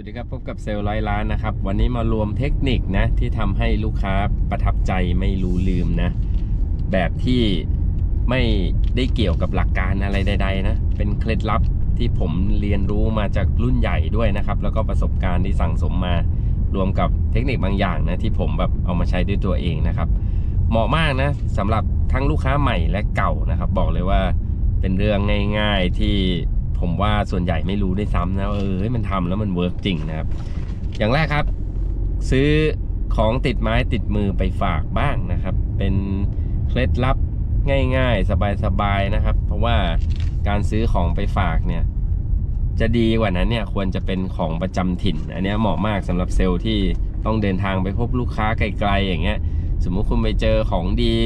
วัสดีครับพบกับเซลล์ร้อยล้านนะครับ วันนี้มารวมเทคนิคนะที่ทำให้ลูกค้าประทับใจไม่รู้ลืมนะ แบบที่ไม่ได้เกี่ยวกับหลักการอะไรใด ๆ นะ เป็นเคล็ดลับที่ผมเรียนรู้มาจากรุ่นใหญ่ด้วยนะครับ แล้วก็ประสบการณ์ที่สั่งสมมารวมกับเทคนิคบางอย่างนะที่ผมแบบเอามาใช้ด้วยตัวเองนะครับ เหมาะมากนะสำหรับทั้งลูกค้าใหม่และเก่านะครับ บอกเลยว่าเป็นเรื่องง่าย ๆที่ ผมว่าส่วนใหญ่ไม่รู้ได้ซ้ำนะว่าเออมันทำแล้วมันเวิร์กจริงนะครับ อย่างแรกครับ ซื้อของติดไม้ติดมือไปฝากบ้างนะครับ เป็นเคล็ดลับง่าย ๆ สบายๆนะครับ เพราะว่าการซื้อของไปฝากเนี่ย จะดีกว่านั้นเนี่ยควรจะเป็นของประจำถิ่น อันนี้เหมาะมากสำหรับเซลล์ที่ต้องเดินทางไปพบลูกค้าไกลๆอย่างเงี้ย สมมุติคุณไปเจอของดี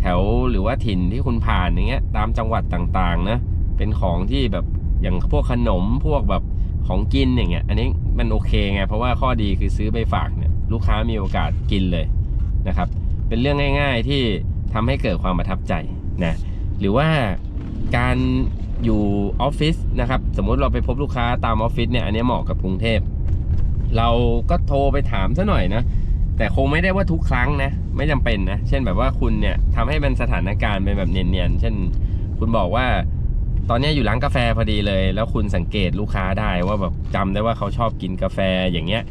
แถวหรือว่าถิ่นที่คุณผ่านอย่างเงี้ยตามจังหวัดต่างๆนะเป็นของที่แบบ อย่างพวกขนมพวกแบบของกินอย่างเงี้ย อันนี้มันโอเคไง เพราะว่าข้อดีคือซื้อไปฝากเนี่ยลูกค้ามีโอกาสกินเลยนะครับ เป็นเรื่องง่ายๆที่ทำให้เกิดความประทับใจนะหรือว่าการอยู่ออฟฟิศนะครับ สมมุติเราไปพบลูกค้าตามออฟฟิศเนี่ยอันนี้เหมาะกับกรุงเทพ เราก็โทรไปถามซะหน่อยนะแต่คงไม่ได้ว่าทุกครั้งนะ ไม่จำเป็นนะ เช่นแบบว่าคุณเนี่ยทำให้เป็นสถานการณ์เป็นแบบเนียนๆ เช่น คุณบอกว่า ตอนนี้อยู่ร้านกาแฟพอดีเลย แล้วคุณสังเกตลูกค้าได้ว่าแบบจำได้ว่าเขาชอบกินกาแฟอย่างเงี้ย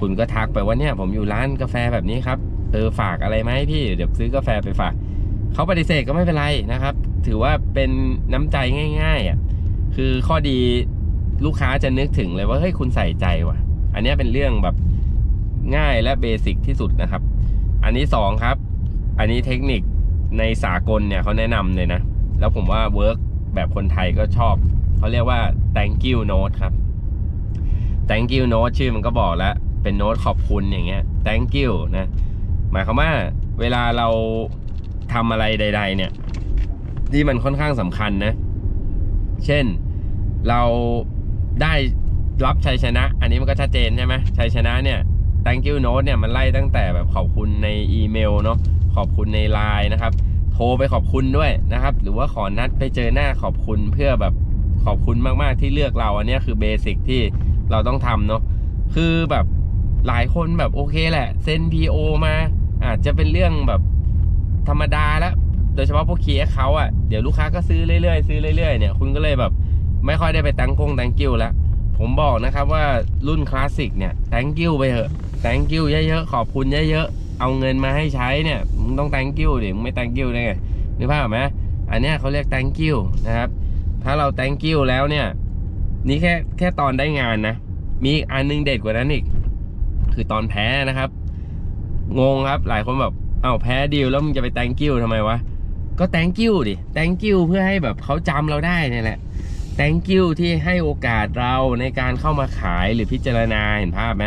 คุณก็ทักไปว่าเนี่ยผมอยู่ร้านกาแฟแบบนี้ครับเออฝากอะไรไหมพี่เดี๋ยวซื้อกาแฟไปฝากเขาปฏิเสธก็ไม่เป็นไรนะครับ ถือว่าเป็นน้ำใจง่ายๆอะคือข้อดีลูกค้าจะนึกถึงเลยว่าเฮ้ยคุณใส่ใจว่ะ อันนี้เป็นเรื่องแบบง่ายและเบสิกที่สุดนะครับ อันนี้สองครับ อันนี้เทคนิคในสากลเนี่ยเขาแนะนำเลยนะ แล้วผมว่าเวิร์ก แบบคนไทยก็ชอบเขาเรียกว่า thank you note ครับ thank you note ชื่อมันก็บอกแล้วเป็นโน้ตขอบคุณอย่างเงี้ย thank you นะหมายความว่าเวลาเราทำอะไรใด ๆ เนี่ย ที่มันค่อนข้างสำคัญนะ เช่นเราได้รับชัยชนะ อันนี้มันก็ชัดเจนใช่ไหมชัยชนะเนี่ย thank you note เนี่ยมันไล่ตั้งแต่แบบขอบคุณในอีเมลเนาะขอบคุณในไลน์นะครับ โทรไปขอบคุณด้วยนะครับ หรือว่าขอนัดไปเจอหน้าขอบคุณเพื่อแบบขอบคุณมากๆที่เลือกเราอันนี้คือเบสิกที่เราต้องทำเนาะคือแบบหลายคนแบบโอเคแหละเซ็น PO มา อาจจะเป็นเรื่องแบบธรรมดาแล้วโดยเฉพาะพวกเคสเขาอะ่ะเดี๋ยวลูกค้าก็ซื้อเรื่อยๆซื้อเรื่อยๆเนี่ยคุณก็เลยแบบไม่ค่อยได้ไปตังกง thank you แล้วผมบอกนะครับว่ารุ่นคลาสสิกเนี่ย thank you ไปเถอะ thank you เยอะๆขอบคุณเยอะๆ เอาเงินมาให้ใช้เนี่ยมึงต้อง thank you ดิมึงไม่ thank you ได้ไงนึกภาพไหมอันเนี้ยเขาเรียก thank you นะครับ ถ้าเรา thank you แล้วเนี่ย นี่แค่แค่ตอนได้งานนะ มีอีกอันนึงเด็ดกว่านั้นอีก คือตอนแพ้นะครับ งงครับหลายคนแบบเอ้าแพ้ดีลแล้วมึงจะไป thank you ทำไมวะก็ thank you ดิ thank you เพื่อให้แบบเขาจำเราได้นี่แหละ thank you ที่ให้โอกาสเราในการเข้ามาขายหรือพิจารณาเห็นภาพไหม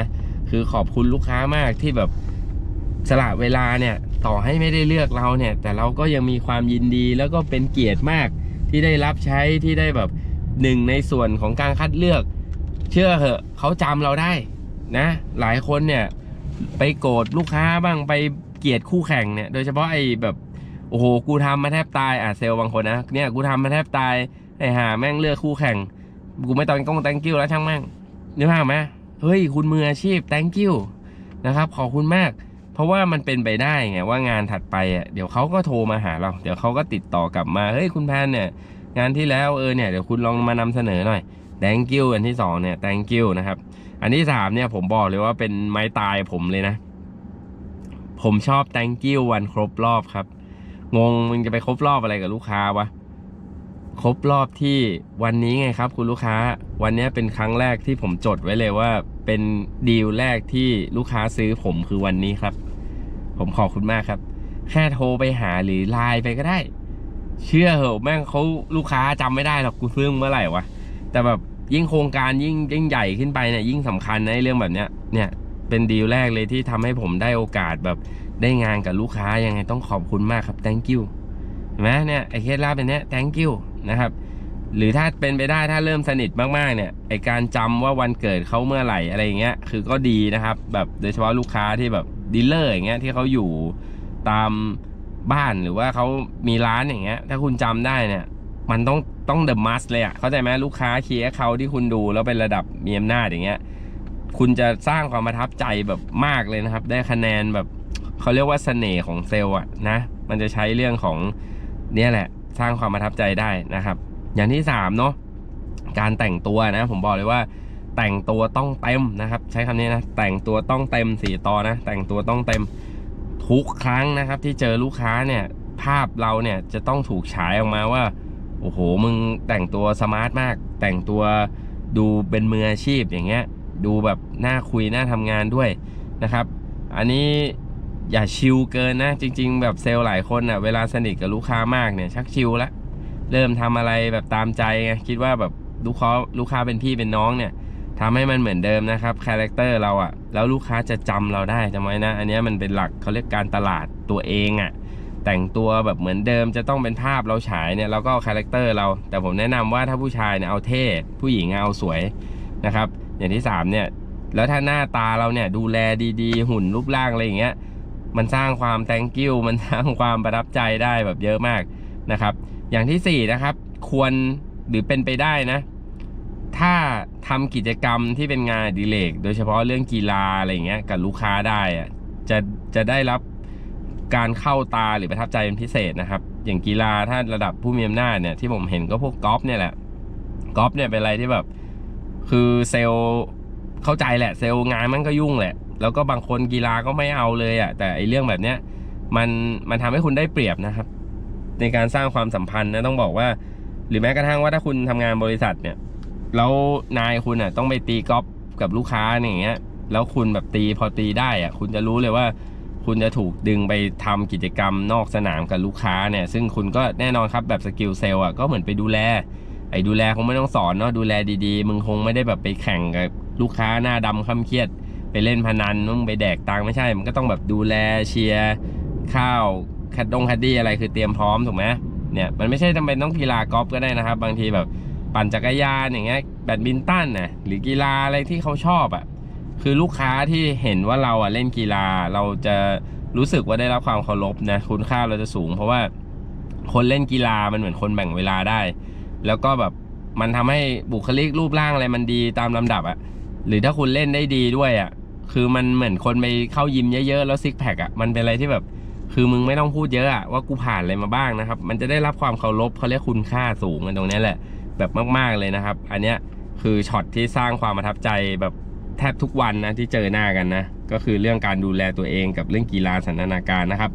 คือขอบคุณลูกค้ามากที่แบบ สละเวลาเนี่ยต่อให้ไม่ได้เลือกเราเนี่ย แต่เราก็ยังมีความยินดีแล้วก็เป็นเกียรติมากที่ได้รับใช้ที่ได้แบบหนึ่งในส่วนของการคัดเลือก เชื่อเหอะเขาจำเราได้นะ หลายคนเนี่ยไปโกรธลูกค้าบ้างไปเกลียดคู่แข่งเนี่ยโดยเฉพาะไอ้แบบโอ้โหกูทำมาแทบตายอะเซลล์บางคนนะเนี่ยกูทำมาแทบตายไอ้ห่าแม่งเลือกคู่แข่ง กูไม่ต้องต้อง thank you แล้วช่างแม่งนึกภาพไหมเฮ้ยคุณมืออาชีพ thank you นะครับขอบคุณมาก เพราะว่ามันเป็นไปได้ไงว่างานถัดไปอะเดี๋ยวเขาก็โทรมาหาเรา เดี๋ยวเขาก็ติดต่อกลับมาเฮ้ยคุณแพนเนี่ยงานที่แล้วเออเนี่ยเดี๋ยวคุณลองมานำเสนอหน่อย thank you อันที่สองเนี่ย thank you นะครับ อันที่สามเนี่ยผมบอกเลยว่าเป็นไม้ตายผมเลยนะ ผมชอบ thank you วันครบรอบครับ งงมึงจะไปครบรอบอะไรกับลูกค้าวะครบรอบที่วันนี้ไงครับ คุณลูกค้า วันนี้เป็นครั้งแรกที่ผมจดไว้เลยว่า เป็นดีลแรกที่ลูกค้าซื้อผมคือวันนี้ครับ ผมขอบคุณมากครับ แค่โทรไปหาหรือไลน์ไปก็ได้ เชื่อเหอะแม่งเขาลูกค้าจำไม่ได้หรอกกูซื้อเมื่อไหร่วะแต่แบบยิ่งโครงการยิ่งยิ่งใหญ่ขึ้นไปเนี่ยยิ่งสำคัญในเรื่องแบบเนี้ยเนี่ยเป็นดีลแรกเลยที่ทำให้ผมได้โอกาสแบบได้งานกับลูกค้ายังไงต้องขอบคุณมากครับ thank you เห็นไหมเนี่ยไอเคสลับเป็นเนี้ย thank you นะครับ หรือถ้าเป็นไปได้ถ้าเริ่มสนิทมากๆเนี่ยไอการจำว่าวันเกิดเขาเมื่อไหร่อะไรอย่างเงี้ยคือก็ดีนะครับ แบบโดยเฉพาะลูกค้าที่แบบดีลเลอร์อย่างเงี้ยที่เขาอยู่ตามบ้านหรือว่าเขามีร้านอย่างเงี้ย ถ้าคุณจำได้เนี่ย มันต้องต้องเดอะมัสเลยอะ่ะเข้าใจไหมลูกค้าเคียร์เขาที่คุณดูแล้วเป็นระดับมีอำนาจอย่างเงี้ย คุณจะสร้างความประทับใจแบบมากเลยนะครับ ได้คะแนนแบบเขาเรียกว่าเสน่ห์ของเซลล์อะนะมันจะใช้เรื่องของเนี่ยแหละ สร้างความประทับใจได้นะครับ อย่างที่สามเนาะการแต่งตัวนะ ผมบอกเลยว่า แต่งตัวต้องเต็มนะครับ ใช้คำนี้นะ แต่งตัวต้องเต็มสี่ตอนะ แต่งตัวต้องเต็มทุกครั้งนะครับ ที่เจอลูกค้าเนี่ย ภาพเราเนี่ยจะต้องถูกฉายออกมาว่าโอ้โหมึงแต่งตัวสมาร์ทมาก แต่งตัวดูเป็นมืออาชีพอย่างเงี้ย ดูแบบน่าคุยน่าทำงานด้วยนะครับ อันนี้อย่าชิลเกินนะ จริง ๆ แบบเซลล์หลายคนอะเวลาสนิทกับลูกค้ามากเนี่ยชักชิลละ เริ่มทำอะไรแบบตามใจไงคิดว่าแบบลูกค้าลูกค้าเป็นพี่เป็นน้องเนี่ยทำให้มันเหมือนเดิมนะครับคาแรคเตอร์เราอะแล้วลูกค้าจะจำเราได้จำไว้นะ อันนี้มันเป็นหลักเขาเรียกการตลาดตัวเองอะแต่งตัวแบบเหมือนเดิมจะต้องเป็นภาพเราฉายเนี่ยเราก็คาแรคเตอร์เรา แต่ผมแนะนำว่าถ้าผู้ชายเนี่ยเอาเท่ผู้หญิงเอาสวยนะครับ อย่างที่สามเนี่ยแล้วถ้าหน้าตาเราเนี่ยดูแลดีๆ หุ่นรูปร่างอะไรอย่างเงี้ยมันสร้างความ thank you มันสร้างความประทับใจได้แบบเยอะมากนะครับ อย่างที่สี่นะครับ ควรหรือเป็นไปได้นะ ถ้าทำกิจกรรมที่เป็นงานดิเรกโดยเฉพาะเรื่องกีฬาอะไรเงี้ยกับลูกค้าได้อะจะจะได้รับการเข้าตาหรือประทับใจเป็นพิเศษนะครับ อย่างกีฬาถ้าระดับผู้มีอำนาจเนี่ยที่ผมเห็นก็พวกกอล์ฟเนี่ยแหละกอล์ฟเนี่ยเป็นอะไรที่แบบ คือเซลเข้าใจแหละ เซลงานมันก็ยุ่งแหละ แล้วก็บางคนกีฬาก็ไม่เอาเลยอะ่ะแต่ไอเรื่องแบบเนี้ยมันมันทำให้คุณได้เปรียบนะครับ ในการสร้างความสัมพันธ์นะต้องบอกว่า หรือแม้กระทั่งว่าถ้าคุณทำงานบริษัทเนี่ย แล้วนายคุณอะต้องไปตีกอล์ฟกับลูกค้าเนี่ยอย่างเงี้ย แล้วคุณแบบตีพอตีได้อะคุณจะรู้เลยว่า คุณจะถูกดึงไปทำกิจกรรมนอกสนามกับลูกค้าเนี่ย ซึ่งคุณก็แน่นอนครับแบบสกิลเซลล์อะก็เหมือนไปดูแลไอ้ดูแลคงไม่ต้องสอนเนาะดูแลดีๆ มึงคงไม่ได้แบบไปแข่งกับลูกค้าหน้าดำค่ำเครียด ไปเล่นพนันมึงไปแดกตังไม่ใช่ มันก็ต้องแบบดูแลเชียร์ข้าว คดดงคดดี้อะไรคือเตรียมพร้อมถูกไหมเนี่ยมันไม่ใช่จำเป็นต้องกีฬากอล์ฟก็ได้นะครับ บางทีแบบปั่นจักรยานอย่างเงี้ยแบดมินตันนะหรือกีฬาอะไรที่เขาชอบอะคือลูกค้าที่เห็นว่าเราอะเล่นกีฬาเราจะรู้สึกว่าได้รับความเคารพนะคุณค่าเราจะสูง เพราะว่าคนเล่นกีฬามันเหมือนคนแบ่งเวลาได้ แล้วก็แบบมันทำให้บุคลิกรูปร่างอะไรมันดีตามลำดับอะหรือถ้าคุณเล่นได้ดีด้วยอะคือมันเหมือนคนไปเข้ายิมเยอะๆแล้วซิกแพคอะมันเป็นอะไรที่แบบ คือมึงไม่ต้องพูดเยอะอะว่ากูผ่านอะไรมาบ้างนะครับ มันจะได้รับความเคารพเขาเรียกคุณค่าสูงกันตรงนี้แหละ แบบมาก ๆเลยนะครับ อันเนี้ยคือช็อตที่สร้างความประทับใจแบบแทบทุกวันนะที่เจอหน้ากันนะ ก็คือเรื่องการดูแลตัวเองกับเรื่องกีฬาสันทนาการนะครับ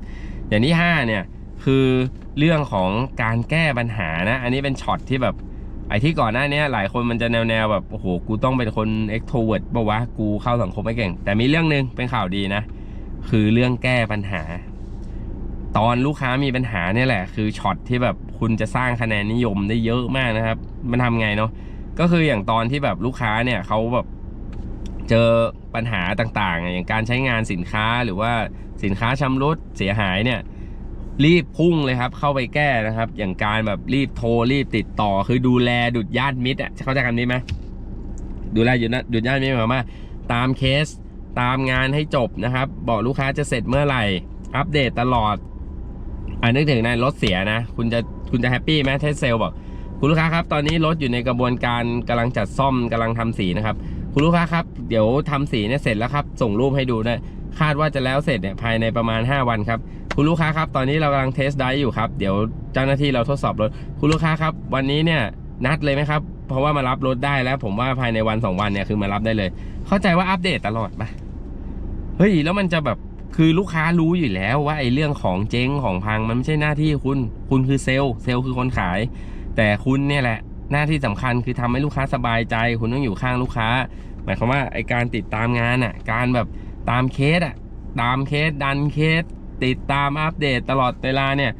อย่างที่ห้าเนี่ยคือเรื่องของการแก้ปัญหานะ อันนี้เป็นช็อตที่แบบไอ้ที่ก่อนหน้านี้หลายคนมันจะแนวแนวๆแบบโอ้โหกูต้องเป็นคน extrovert ป่าวะกูเข้าสังคมไม่เก่ง แต่มีเรื่องหนึ่งเป็นข่าวดีนะ คือเรื่องแก้ปัญหา ตอนลูกค้ามีปัญหาเนี่ยแหละ คือช็อตที่แบบคุณจะสร้างคะแนนนิยมได้เยอะมากนะครับ มันทำไงเนาะก็คืออย่างตอนที่แบบลูกค้าเนี่ยเขาแบบเจอปัญหาต่างๆ อย่างการใช้งานสินค้าหรือว่าสินค้าชำรุดเสียหายเนี่ยรีบพุ่งเลยครับ เข้าไปแก้นะครับ อย่างการแบบรีบโทรรีบติดต่อ คือดูแลดุดญาติมิตรอะเข้าใจคำนี้ไหมดูแลอยู่นะดุดญาติมิตรหมายความว่าตามเคสตามงานให้จบนะครับ บอกลูกค้าจะเสร็จเมื่อไหร่ อัปเดตตลอด อ่านึกถึงนะรถเสียนะ คุณจะคุณจะแฮปปี้ไหมเทสเซลบอก คุณลูกค้าครับ ตอนนี้รถอยู่ในกระบวนการกำลังจัดซ่อมกำลังทำสีนะครับ คุณลูกค้าครับ เดี๋ยวทำสีเนี่ยเสร็จแล้วครับ ส่งรูปให้ดูได้คาดว่าจะแล้วเสร็จเนี่ยภายในประมาณ 5 วันครับ คุณลูกค้าครับ ตอนนี้เรากำลังเทสไดรฟ์อยู่ครับ เดี๋ยวเจ้าหน้าที่เราทดสอบรถ คุณลูกค้าครับ วันนี้เนี่ยนัดเลยไหมครับ เพราะว่ามารับรถได้แล้ว ผมว่าภายในวัน 2 วันเนี่ยคือมารับได้เลย เข้าใจว่าอัปเดตตลอดปะเฮ้ยแล้วมันจะแบบ คือลูกค้ารู้อยู่แล้วว่าไอ้เรื่องของเจ๊งของพังมันไม่ใช่หน้าที่คุณ คุณคือเซลล์ เซลล์คือคนขาย แต่คุณเนี่ยแหละ หน้าที่สำคัญคือทำให้ลูกค้าสบายใจ คุณต้องอยู่ข้างลูกค้า หมายความว่าไอการติดตามงานอะ การแบบตามเคสอะ ตามเคสดันเคส ติดตามอัปเดตตลอดเวลาเนี่ย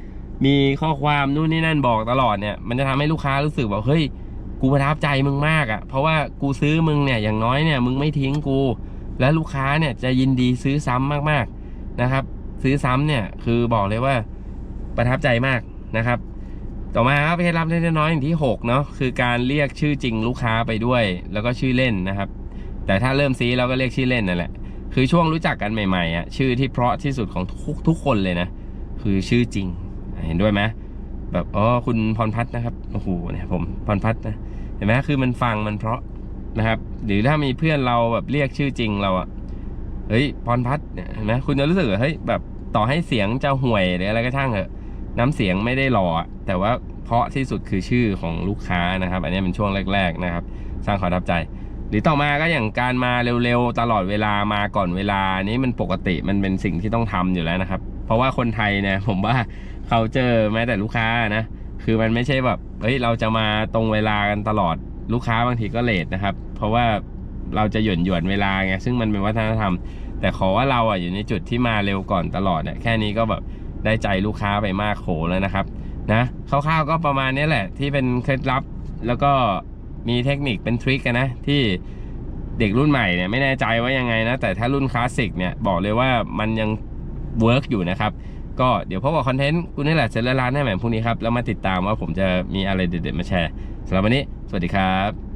มีข้อความนู่นนี่นั่นบอกตลอดเนี่ย มันจะทำให้ลูกค้ารู้สึกว่าเฮ้ย กูประทับใจมึงมากอะ่ะ เพราะว่ากูซื้อมึงเนี่ยอย่างน้อยเนี่ยมึงไม่ทิ้งกู และลูกค้าเนี่ยจะยินดีซื้อซ้ำมากๆ นะครับ ซื้อซ้ำเนี่ยคือบอกเลยว่าประทับใจมากนะครับ ต่อมาครับเคล็ดลับเล็กๆน้อยๆอย่างที่6เนาะคือการเรียกชื่อจริงลูกค้าไปด้วย แล้วก็ชื่อเล่นนะครับ แต่ถ้าเริ่มซีเราก็เรียกชื่อเล่นนั่นแหละคือช่วงรู้จักกันใหม่ๆอะชื่อที่เพราะที่สุดของทุกทุกคนเลยนะ คือชื่อจริงเห็นด้วยไหมแบบอ๋อคุณพรพัฒน์นะครับโอ้โหเนี่ยผมพรพัฒน์นะเห็นไหมคือมันฟังมันเพราะนะครับ หรือถ้ามีเพื่อนเราแบบเรียกชื่อจริงเราอะ เฮ้ยพรพัฒน์เนี่ยเห็นไหมคุณจะรู้สึกเฮ้ยแบบต่อให้เสียงจะห่วยหรืออะไรก็ช่างเถอะ น้ำเสียงไม่ได้หล่อแต่ว่าเพราะที่สุดคือชื่อของลูกค้านะครับ อันนี้เป็นช่วงแรก ๆนะครับ สร้างความประทับใจ หรือต่อมาก็อย่างการมาเร็วๆตลอดเวลามาก่อนเวลานี้มันปกติมันเป็นสิ่งที่ต้องทำอยู่แล้วนะครับ เพราะว่าคนไทยเนี่ยผมว่าเขาเจอแม้แต่ลูกค้านะคือมันไม่ใช่แบบเฮ้ยเราจะมาตรงเวลากันตลอดลูกค้าบางทีก็เลทนะครับ เพราะว่า เราจะหย่อนหย่อนเวลาไงซึ่งมันเป็นวัฒนธรรม แต่ขอว่าเราอะอยู่ในจุดที่มาเร็วก่อนตลอดเนี่ยแค่นี้ก็แบบได้ใจลูกค้าไปมากโขแล้วนะครับนะคร่าวๆก็ประมาณนี้แหละ ที่เป็นเคล็ดลับแล้วก็มีเทคนิคเป็นทริคกันนะที่เด็กรุ่นใหม่เนี่ยไม่แน่ใจว่ายังไงนะ แต่ถ้ารุ่นคลาสสิกเนี่ยบอกเลยว่ามันยังเวิร์กอยู่นะครับ ก็เดี๋ยวพบกับคอนเทนต์กูนี่แหละเซเลร้านให้ใหม่พรุ่งนี้ครับ แล้วมาติดตามว่าผมจะมีอะไรเด็ดๆมาแชร์สำหรับวันนี้ สวัสดีครับ